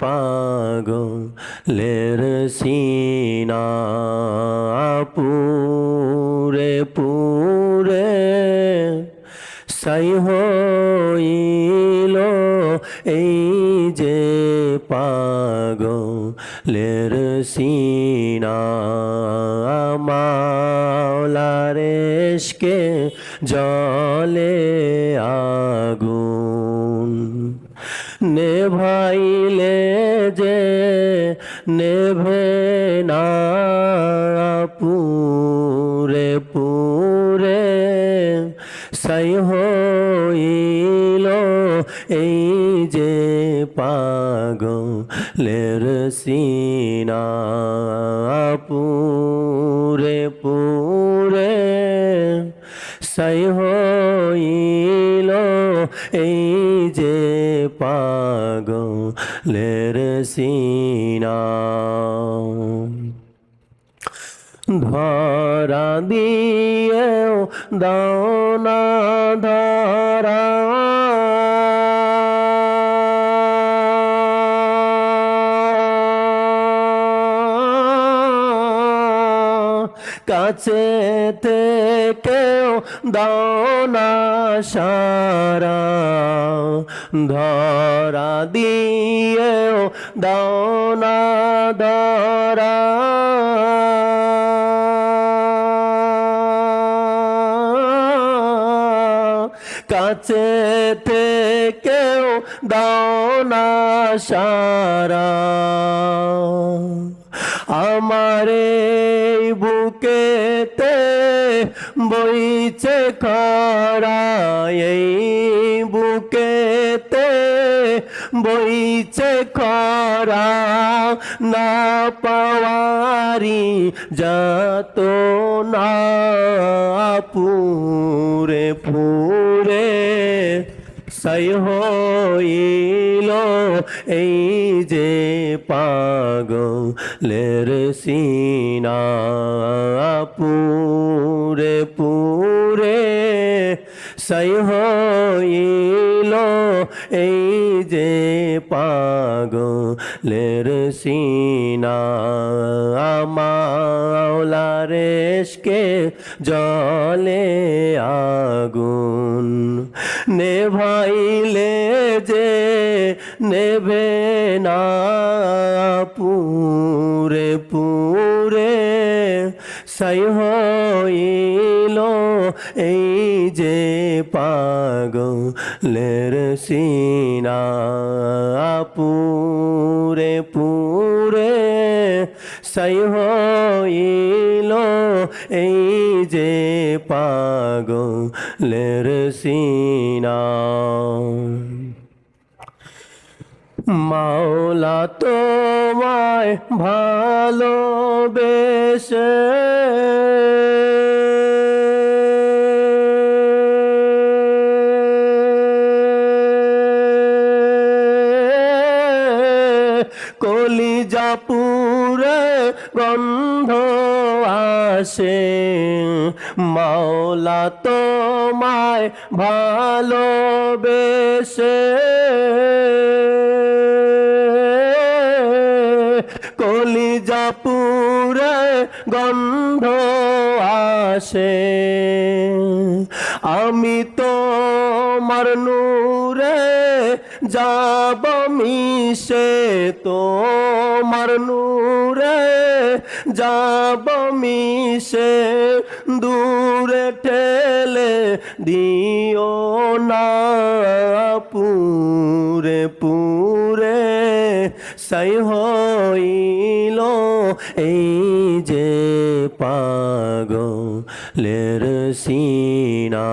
পাগলের সিনা পুরে পুরে সাই হইল এই যে পাগলের সিনা মাওলারেশকে জলে নেভাইলে যে নেভে না পুরে পুরে সাই হইল এই যে পাগলের সিনা পুরে পুরে সাই হইল পাগলের সিনা। ধরা দিয়েও দানা ধরা কাছে থেকেও দানা সারা। ধরা দিয়েও দানা ধরা। কাছে থেকেও দানা সারা। আমারে বুকেতে বইছে খরা এই বুকেতে। বইছে খরা না পাওয়ারি যত না পুরে পুরে। সাই হইল এই যে পাগলের সিনা পুরে পুরে সাই হইল এই যে পাগলের সিনা মাওলারেশকে জলে আগুন নেভাইলে যে নেভে না পুরে পুরে। সাই হইল এই যে পাগলের সিনা পুরে পুরে। সাই হইল এই যে পাগলের সিনা মাওলা তোমায় ভালোবেসে। কলিজা পুরে গন্ধ আসে। মাওলা তোমায় ভালোবেসে। গন্ধ আসে। আমি তো নূরে যাব মিশে তো মার নূরে যাব মিশে। দূরে ঠেলে দিও না পুরে পুরে, সাই হইল এই যে পাগলের সিনা।